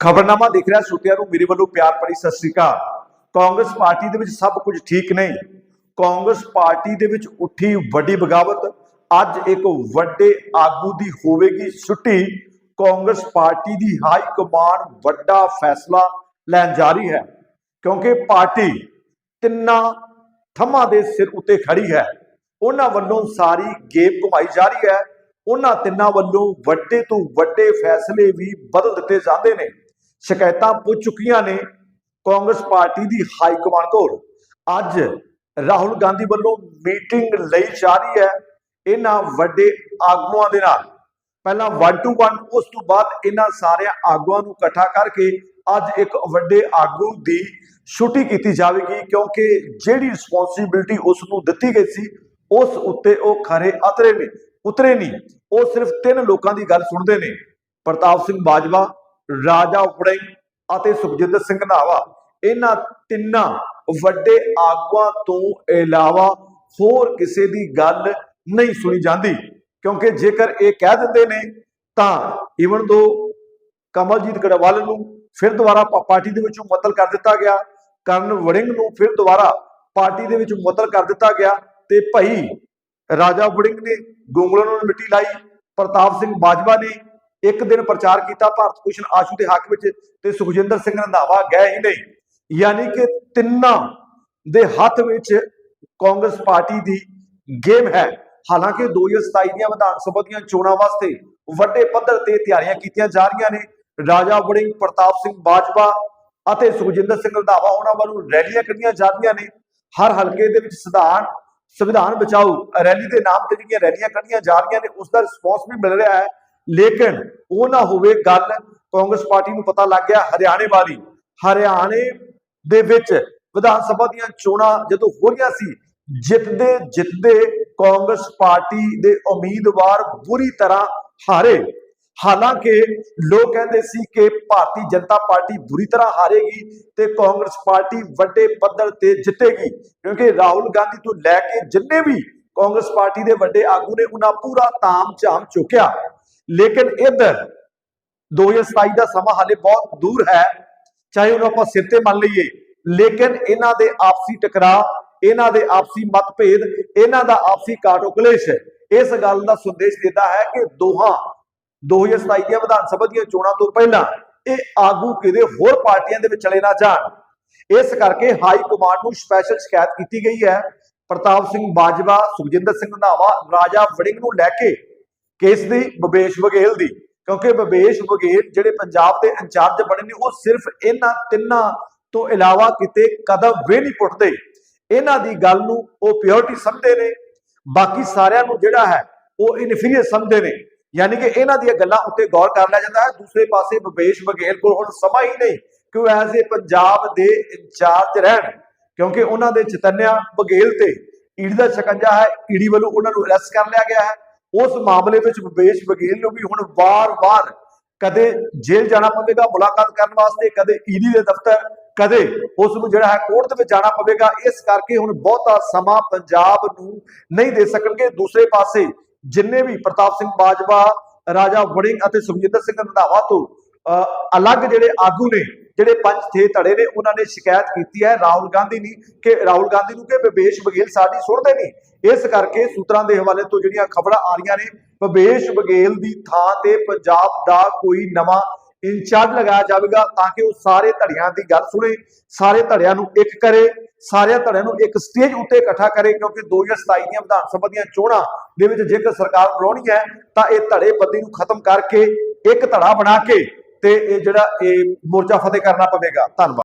ਖਬਰਨਾਮਾ ਦੇਖ ਰਿਹਾ ਸੁਤਿਆਂ ਨੂੰ, ਮੇਰੇ ਵੱਲੋਂ ਪਿਆਰ ਭਰੀ ਸਤਿ ਸ੍ਰੀ ਅਕਾਲ। ਕਾਂਗਰਸ ਪਾਰਟੀ ਦੇ ਵਿੱਚ ਸਭ ਕੁਝ ਠੀਕ ਨਹੀਂ। ਕਾਂਗਰਸ ਪਾਰਟੀ ਦੇ ਵਿੱਚ ਉੱਠੀ ਵੱਡੀ ਬਗਾਵਤ, ਅੱਜ ਇੱਕ ਵੱਡੇ ਆਗੂ ਦੀ ਹੋਵੇਗੀ ਛੁੱਟੀ। ਕਾਂਗਰਸ ਪਾਰਟੀ ਦੀ ਹਾਈ ਕਮਾਂਡ ਵੱਡਾ ਫੈਸਲਾ ਲੈਣ ਜਾ ਰਹੀ ਹੈ, ਕਿਉਂਕਿ ਪਾਰਟੀ ਤਿੰਨਾਂ ਥੰਮਾਂ ਦੇ ਸਿਰ ਉੱਤੇ ਖੜੀ ਹੈ। ਉਹਨਾਂ ਵੱਲੋਂ ਸਾਰੀ ਗੇਮ ਘੁਮਾਈ ਜਾ ਰਹੀ ਹੈ। ਉਹਨਾਂ ਤਿੰਨਾਂ ਵੱਲੋਂ ਵੱਡੇ ਤੋਂ ਵੱਡੇ ਫੈਸਲੇ ਵੀ ਬਦਲ ਦਿੱਤੇ ਜਾਂਦੇ ਨੇ। ਸ਼ਿਕਾਇਤਾਂ ਪੁੱਜ ਚੁੱਕੀਆਂ ਨੇ ਕਾਂਗਰਸ ਪਾਰਟੀ ਦੀ ਹਾਈ ਕਮਾਂਡ ਕੋਲ। ਅੱਜ ਰਾਹੁਲ ਗਾਂਧੀ ਵੱਲੋਂ ਮੀਟਿੰਗ ਲਈ ਜਾ ਰਹੀ ਹੈ ਇਹਨਾਂ ਵੱਡੇ ਆਗੂਆਂ ਦੇ ਨਾਲ। ਪਹਿਲਾਂ 1 ਟੂ 1 ਉਸ ਤੋਂ ਬਾਅਦ ਇਹਨਾਂ ਸਾਰਿਆਂ ਆਗੂਆਂ ਨੂੰ ਇਕੱਠਾ ਕਰਕੇ ਅੱਜ ਇੱਕ ਵੱਡੇ ਆਗੂ ਦੀ ਛੁੱਟੀ ਕੀਤੀ ਜਾਵੇਗੀ ਕਿਉਂਕਿ ਜਿਹੜੀ ਰਿਸਪੌਂਸਿਬਿਲਟੀ ਉਸ ਨੂੰ ਦਿੱਤੀ ਗਈ ਸੀ, ਉਸ ਉੱਤੇ ਉਹ ਖਰੇ ਅਤਰੇ ਨੇ। ਉਤਰੇ ਨਹੀਂ, ਉਹ ਸਿਰਫ ਤਿੰਨ ਲੋਕਾਂ ਦੀ ਗੱਲ ਸੁਣਦੇ ਨੇ। ਪ੍ਰਤਾਪ ਸਿੰਘ ਬਾਜਵਾ ਰਾਜਾ ਵੜਿੰਗ ਅਤੇ ਸੁਖਜਿੰਦਰ ਸਿੰਘ ਨਾਵਾ। ਇਹਨਾਂ ਤਿੰਨਾਂ ਵੱਡੇ ਆਗੂਆਂ ਤੋਂ ਇਲਾਵਾ ਹੋਰ ਕਿਸੇ ਦੀ ਗੱਲ ਨਹੀਂ ਸੁਣੀ ਜਾਂਦੀ। ਕਿਉਂਕਿ ਜੇਕਰ ਇਹ ਕਹਿ ਦਿੰਦੇ ਨੇ, ਤਾਂ ਇਵਨ ਦੋ ਕਮਲਜੀਤ ਗੜਵਾਲ ਨੂੰ ਫਿਰ ਦੁਬਾਰਾ ਪਾਰਟੀ ਦੇ ਵਿੱਚੋਂ ਮੁਅੱਤਲ ਕਰ ਦਿੱਤਾ ਗਿਆ। ਕਰਨ ਵੜਿੰਗ ਨੂੰ ਫਿਰ ਦੁਬਾਰਾ ਪਾਰਟੀ ਦੇ ਵਿੱਚ ਮੁਅੱਤਲ ਕਰ ਦਿੱਤਾ ਗਿਆ ਤੇ ਭਾਈ ਰਾਜਾ ਵੜਿੰਗ ਨੇ ਗੁੰਗਲਾਂ ਨੂੰ ਮਿੱਟੀ ਲਾਈ। ਪ੍ਰਤਾਪ ਸਿੰਘ ਬਾਜਵਾ ਨੇ ਇੱਕ ਦਿਨ ਪ੍ਰਚਾਰ ਕੀਤਾ, ਭਾਰਤ ਭੂਸ਼ਣ ਆਸ਼ੂ ਦੇ ਹੱਕ ਵਿੱਚ ਤੇ ਸੁਖਜਿੰਦਰ ਸਿੰਘ ਰੰਧਾਵਾ ਗਏ ਹੀ ਨਹੀਂ। ਯਾਨੀ ਕਿ ਤਿੰਨਾਂ ਦੇ ਹੱਥ ਵਿੱਚ ਕਾਂਗਰਸ ਪਾਰਟੀ ਦੀ ਗੇਮ ਹੈ। ਹਾਲਾਂਕਿ 2027 ਦੀਆਂ ਵਿਧਾਨ ਸਭਾ ਦੀਆਂ ਚੋਣਾਂ ਵਾਸਤੇ ਵੱਡੇ ਪੱਧਰ ਤੇ ਤਿਆਰੀਆਂ ਕੀਤੀਆਂ ਜਾ ਰਹੀਆਂ ਨੇ। ਰਾਜਾ ਵੜਿੰਗ, ਪ੍ਰਤਾਪ ਸਿੰਘ ਬਾਜਵਾ ਅਤੇ ਸੁਖਜਿੰਦਰ ਸਿੰਘ ਰੰਧਾਵਾ ਉਹਨਾਂ ਵੱਲੋਂ ਰੈਲੀਆਂ ਕੱਢੀਆਂ ਜਾ ਰਹੀਆਂ ਨੇ। ਹਰ ਹਲਕੇ ਦੇ ਵਿੱਚ ਸੰਵਿਧਾਨ ਸੰਵਿਧਾਨ ਬਚਾਓ ਰੈਲੀ ਦੇ ਨਾਮ ਤੇ ਜਿਹੜੀਆਂ ਰੈਲੀਆਂ ਕੱਢੀਆਂ ਜਾ ਰਹੀਆਂ ਨੇ ਉਸ ਦਾ ਰਿਸਪੌਂਸ ਵੀ ਮਿਲ ਰਿਹਾ ਹੈ। ਲੇਕਿਨ ਉਹ ਨਾ ਹੋਵੇ ਗੱਲ ਕਾਂਗਰਸ ਪਾਰਟੀ ਨੂੰ ਪਤਾ ਲੱਗ ਗਿਆ ਹਰਿਆਣੇ ਵਾਲੀ। ਹਰਿਆਣੇ ਦੇ ਵਿੱਚ ਵਿਧਾਨ ਸਭਾ ਦੀਆਂ ਚੋਣਾਂ ਜਦੋਂ ਹੋ ਰਹੀਆਂ ਸੀ, ਜਿੱਤਦੇ ਜਿੱਤਦੇ ਕਾਂਗਰਸ ਪਾਰਟੀ ਦੇ ਉਮੀਦਵਾਰ ਬੁਰੀ ਤਰ੍ਹਾਂ ਹਾਰੇ। ਹਾਲਾਂਕਿ ਲੋਕ ਕਹਿੰਦੇ ਸੀ ਕਿ ਭਾਰਤੀ ਜਨਤਾ ਪਾਰਟੀ ਬੁਰੀ ਤਰ੍ਹਾਂ ਹਾਰੇਗੀ ਤੇ ਕਾਂਗਰਸ ਪਾਰਟੀ ਵੱਡੇ ਪੱਧਰ ਤੇ ਜਿੱਤੇਗੀ, ਕਿਉਂਕਿ ਰਾਹੁਲ ਗਾਂਧੀ ਤੋਂ ਲੈ ਕੇ ਜਿੰਨੇ ਵੀ ਕਾਂਗਰਸ ਪਾਰਟੀ ਦੇ ਵੱਡੇ ਆਗੂ ਨੇ, ਉਹਨਾਂ ਪੂਰਾ ਤਾਮ ਝਾਮ ਚੁੱਕਿਆ। ਲੇਕਿਨ ਇੱਧਰ 2027 ਦਾ ਸਮਾਂ ਹਾਲੇ ਬਹੁਤ ਦੂਰ ਹੈ, ਚਾਹੇ ਉਹਨੂੰ ਆਪਾਂ ਸਿਰ ਤੇ ਮੰਨ ਲਈਏ, ਲੇਕਿਨ ਇਹਨਾਂ ਦੇ ਆਪਸੀ ਟਕਰਾਅ, ਇਹਨਾਂ ਦੇ ਆਪਸੀ ਮਤਭੇਦ, ਇਹਨਾਂ ਦਾ ਆਪਸੀ ਕਾਟੋ ਇਸ ਗੱਲ ਦਾ ਸੰਦੇਸ਼ ਦਿੰਦਾ ਹੈ ਕਿ ਦੋਹਾਂ 2027 ਦੀਆਂ ਵਿਧਾਨ ਸਭਾ ਦੀਆਂ ਚੋਣਾਂ ਤੋਂ ਪਹਿਲਾਂ ਇਹ ਆਗੂ ਕਿਤੇ ਹੋਰ ਪਾਰਟੀਆਂ ਦੇ ਵਿੱਚ ਚਲੇ ਨਾ ਜਾਣ। ਇਸ ਕਰਕੇ ਹਾਈ ਕਮਾਂਡ ਨੂੰ ਸਪੈਸ਼ਲ ਸ਼ਿਕਾਇਤ ਕੀਤੀ ਗਈ ਹੈ। ਪ੍ਰਤਾਪ ਸਿੰਘ ਬਾਜਵਾ, ਸੁਖਜਿੰਦਰ ਸਿੰਘ ਰੰਧਾਵਾ ਰਾਜਾ ਵੜਿੰਗ ਨੂੰ ਲੈ ਕੇ ਕੇਸ ਦੀ? ਬਬੇਸ਼ ਬਘੇਲ ਦੀ। ਕਿਉਂਕਿ ਬਬੇਸ਼ ਬਘੇਲ ਜਿਹੜੇ ਪੰਜਾਬ ਦੇ ਇੰਚਾਰਜ ਬਣੇ ਨੇ, ਉਹ ਸਿਰਫ ਇਹਨਾਂ ਤਿੰਨਾਂ ਤੋਂ ਇਲਾਵਾ ਕਿਤੇ ਕਦਮ ਵੀ ਨਹੀਂ ਪੁੱਟਦੇ। ਇਹਨਾਂ ਦੀ ਗੱਲ ਨੂੰ ਉਹ ਪਿਓਰਟੀ ਸਮਝਦੇ ਨੇ। ਬਾਕੀ ਸਾਰਿਆਂ ਨੂੰ ਜਿਹੜਾ ਹੈ, ਉਹ ਇਨਫੀਰੀਅਰ ਸਮਝਦੇ ਨੇ। ਯਾਨੀ ਕਿ ਇਹਨਾਂ ਦੀਆਂ ਗੱਲਾਂ ਉੱਤੇ ਗੌਰ ਕਰ ਲਿਆ ਜਾਂਦਾ ਹੈ। ਦੂਸਰੇ ਪਾਸੇ ਬਬੇਸ਼ ਬਘੇਲ ਕੋਲ ਹੁਣ ਸਮਾਂ ਹੀ ਨਹੀਂ ਕਿ ਉਹ ਐਜ਼ ਏ ਪੰਜਾਬ ਦੇ ਇੰਚਾਰਜ ਰਹਿਣ। ਕਿਉਂਕਿ ਉਹਨਾਂ ਦੇ ਚਤਨਿਆ ਬਘੇਲ ਤੇ ਈਡੀ ਦਾ ਸ਼ਿਕੰਜਾ ਹੈ, ਈੜੀ ਵੱਲੋਂ ਉਹਨਾਂ ਨੂੰ ਅਰੈਸਟ ਕਰ ਲਿਆ ਗਿਆ ਹੈ। ਉਸ ਮਾਮਲੇ ਵਿੱਚ ਬਬੇਸ਼ ਬਘੇਲ ਨੂੰ ਵੀ ਹੁਣ ਵਾਰ-ਵਾਰ ਕਦੇ ਜੇਲ੍ਹ ਜਾਣਾ ਪਵੇਗਾ ਮੁਲਾਕਾਤ ਕਰਨ ਵਾਸਤੇ ਕਦੇ ਈਡੀ ਦੇ ਦਫ਼ਤਰ ਕਦੇ ਉਸ ਨੂੰ ਜਿਹੜਾ ਹੈ ਕੋਰਟ ਦੇ ਵਿੱਚ ਜਾਣਾ ਪਵੇਗਾ। ਇਸ ਕਰਕੇ ਹੁਣ ਬਹੁਤਾ ਸਮਾਂ ਪੰਜਾਬ ਨੂੰ ਨਹੀਂ ਦੇ ਸਕਣਗੇ। ਦੂਸਰੇ ਪਾਸੇ ਜਿੰਨੇ ਵੀ ਪ੍ਰਤਾਪ ਸਿੰਘ ਬਾਜਵਾ ਰਾਜਾ ਵੜਿੰਗ ਅਤੇ ਸੁਖਜਿੰਦਰ ਸਿੰਘ ਰੰਧਾਵਾ ਤੋਂ ਅਹ, ਅਲੱਗ ਜਿਹੜੇ ਆਗੂ ਨੇ ਜਿਹੜੇ ਪੰਜ ਥੇ ਧੜੇ ਨੇ, ਉਹਨਾਂ ਨੇ ਸ਼ਿਕਾਇਤ ਕੀਤੀ ਹੈ ਰਾਹੁਲ ਗਾਂਧੀ ਨੇ ਕਿ ਰਾਹੁਲ ਗਾਂਧੀ ਨੂੰ ਕਿ ਵਿਵੇਸ਼ ਬਘੇਲ ਸਾਡੀ ਸੁਣਦੇ ਨਹੀਂ। ਇਸ ਕਰਕੇ ਸੂਤਰਾਂ ਦੇ ਹਵਾਲੇ ਤੋਂ ਜਿਹੜੀਆਂ ਖਬਰਾਂ ਆ ਰਹੀਆਂ ਨੇ, ਵਿਵੇਸ਼ ਬਘੇਲ ਦੀ ਥਾਂ ਤੇ ਪੰਜਾਬ ਦਾ ਕੋਈ ਨਵਾਂ ਇੰਚਾਰਜ ਲਗਾਇਆ ਜਾਵੇਗਾ ਤਾਂ ਕਿ ਉਹ ਸਾਰੇ ਧੜਿਆਂ ਦੀ ਗੱਲ ਸੁਣੇ, ਸਾਰੇ ਧੜਿਆਂ ਨੂੰ ਇੱਕ ਕਰੇ, ਸਾਰਿਆਂ ਧੜਿਆਂ ਨੂੰ ਇੱਕ ਸਟੇਜ ਉੱਤੇ ਇਕੱਠਾ ਕਰੇ, ਕਿਉਂਕਿ 2027 ਦੀਆਂ ਵਿਧਾਨ ਸਭਾ ਦੀਆਂ ਚੋਣਾਂ ਦੇ ਵਿੱਚ ਜੇਕਰ ਸਰਕਾਰ ਬਣਾਉਣੀ ਹੈ, ਤਾਂ ਇਹ ਧੜੇ ਬੰਦੀ ਨੂੰ ਖਤਮ ਕਰਕੇ ਇੱਕ ਧੜਾ ਬਣਾ ਕੇ ਤੇ ਇਹ ਜਿਹੜਾ ਇਹ ਮੋਰਚਾ ਫਤਿਹ ਕਰਨਾ ਪਵੇਗਾ। ਧੰਨਵਾਦ।